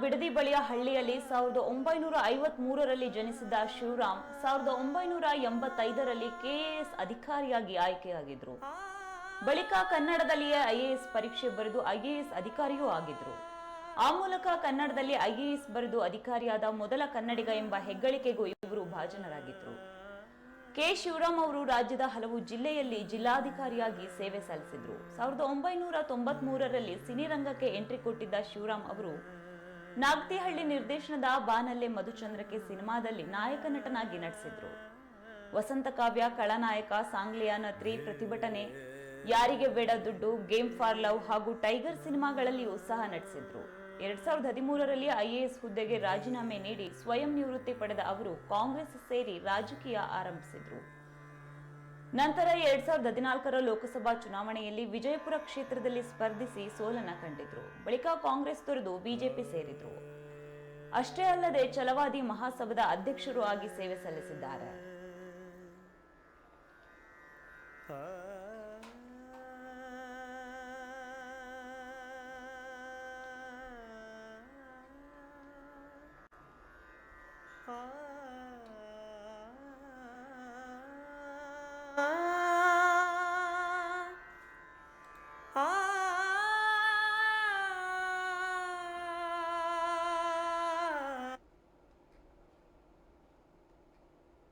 ಬಿಡದಿ ಬಳಿಯ ಹಳ್ಳಿಯಲ್ಲಿ ಸಾವಿರದ ಒಂಬೈನೂರ ಐವತ್ ಮೂರರಲ್ಲಿ ಜನಿಸಿದ ಶಿವರಾಮ್, ಸಾವಿರದ ಒಂಬೈನೂರ ಎಂಬತ್ತೈದರಲ್ಲಿ ಕೆಎಎಸ್ ಅಧಿಕಾರಿಯಾಗಿ ಆಯ್ಕೆಯಾಗಿದ್ರು ಬಳಿಕ ಕನ್ನಡದಲ್ಲಿಯೇ ಐಎಎಸ್ ಪರೀಕ್ಷೆ ಬರೆದು ಐಎಎಸ್ ಅಧಿಕಾರಿಯೂ ಆಗಿದ್ರು ಆ ಮೂಲಕ ಕನ್ನಡದಲ್ಲಿ ಐಎಎಸ್ ಬರೆದು ಅಧಿಕಾರಿಯಾದ ಮೊದಲ ಕನ್ನಡಿಗ ಎಂಬ ಹೆಗ್ಗಳಿಕೆಗೂ ಇವರು ಭಾಜನರಾಗಿದ್ರು ಕೆ ಶಿವರಾಮ್ ಅವರು ರಾಜ್ಯದ ಹಲವು ಜಿಲ್ಲೆಯಲ್ಲಿ ಜಿಲ್ಲಾಧಿಕಾರಿಯಾಗಿ ಸೇವೆ ಸಲ್ಲಿಸಿದ್ರು. ಸಾವಿರದ ಒಂಬೈನೂರ ತೊಂಬತ್ ಮೂರರಲ್ಲಿ ಸಿನಿರಂಗಕ್ಕೆ ಎಂಟ್ರಿ ಕೊಟ್ಟಿದ್ದ ಶಿವರಾಮ್ ಅವರು ನಾಗ್ತಿಹಳ್ಳಿ ನಿರ್ದೇಶನದ ಬಾನಲ್ಲೆ ಮಧುಚಂದ್ರಕ್ಕೆ ಸಿನಿಮಾದಲ್ಲಿ ನಾಯಕ ನಟನಾಗಿ ನಟಿಸಿದ್ರು. ವಸಂತ ಕಾವ್ಯ ಕಳನಾಯಕ ಸಾಂಗ್ಲಿಯಾ ನತ್ರಿ ಪ್ರತಿಭಟನೆ, ಯಾರಿಗೆ ಬೇಡ ದುಡ್ಡು, ಗೇಮ್ ಫಾರ್ ಲವ್ ಹಾಗೂ ಟೈಗರ್ ಸಿನಿಮಾಗಳಲ್ಲಿಯೂ ಸಹ ನಟಿಸಿದ್ರು. ಎರಡ್ ಸಾವಿರದ ಹದಿಮೂರರಲ್ಲಿ ಐಎಎಸ್ ಹುದ್ದೆಗೆ ರಾಜೀನಾಮೆ ನೀಡಿ ಸ್ವಯಂ ನಿವೃತ್ತಿ ಪಡೆದ ಅವರು ಕಾಂಗ್ರೆಸ್ ಸೇರಿ ರಾಜಕೀಯ ಆರಂಭಿಸಿದ್ರು. ನಂತರ ಎರಡ್ ಸಾವಿರದ ಹದಿನಾಲ್ಕರ ಲೋಕಸಭಾ ಚುನಾವಣೆಯಲ್ಲಿ ವಿಜಯಪುರ ಕ್ಷೇತ್ರದಲ್ಲಿ ಸ್ಪರ್ಧಿಸಿ ಸೋಲನ ಕಂಡಿದ್ರು ಬಳಿಕ ಕಾಂಗ್ರೆಸ್ ತೊರೆದು ಬಿಜೆಪಿ ಸೇರಿದ್ರು ಅಷ್ಟೇ ಅಲ್ಲದೆ ಛಲವಾದಿ ಮಹಾಸಭದ ಅಧ್ಯಕ್ಷರು ಆಗಿ ಸೇವೆ ಸಲ್ಲಿಸಿದ್ದಾರೆ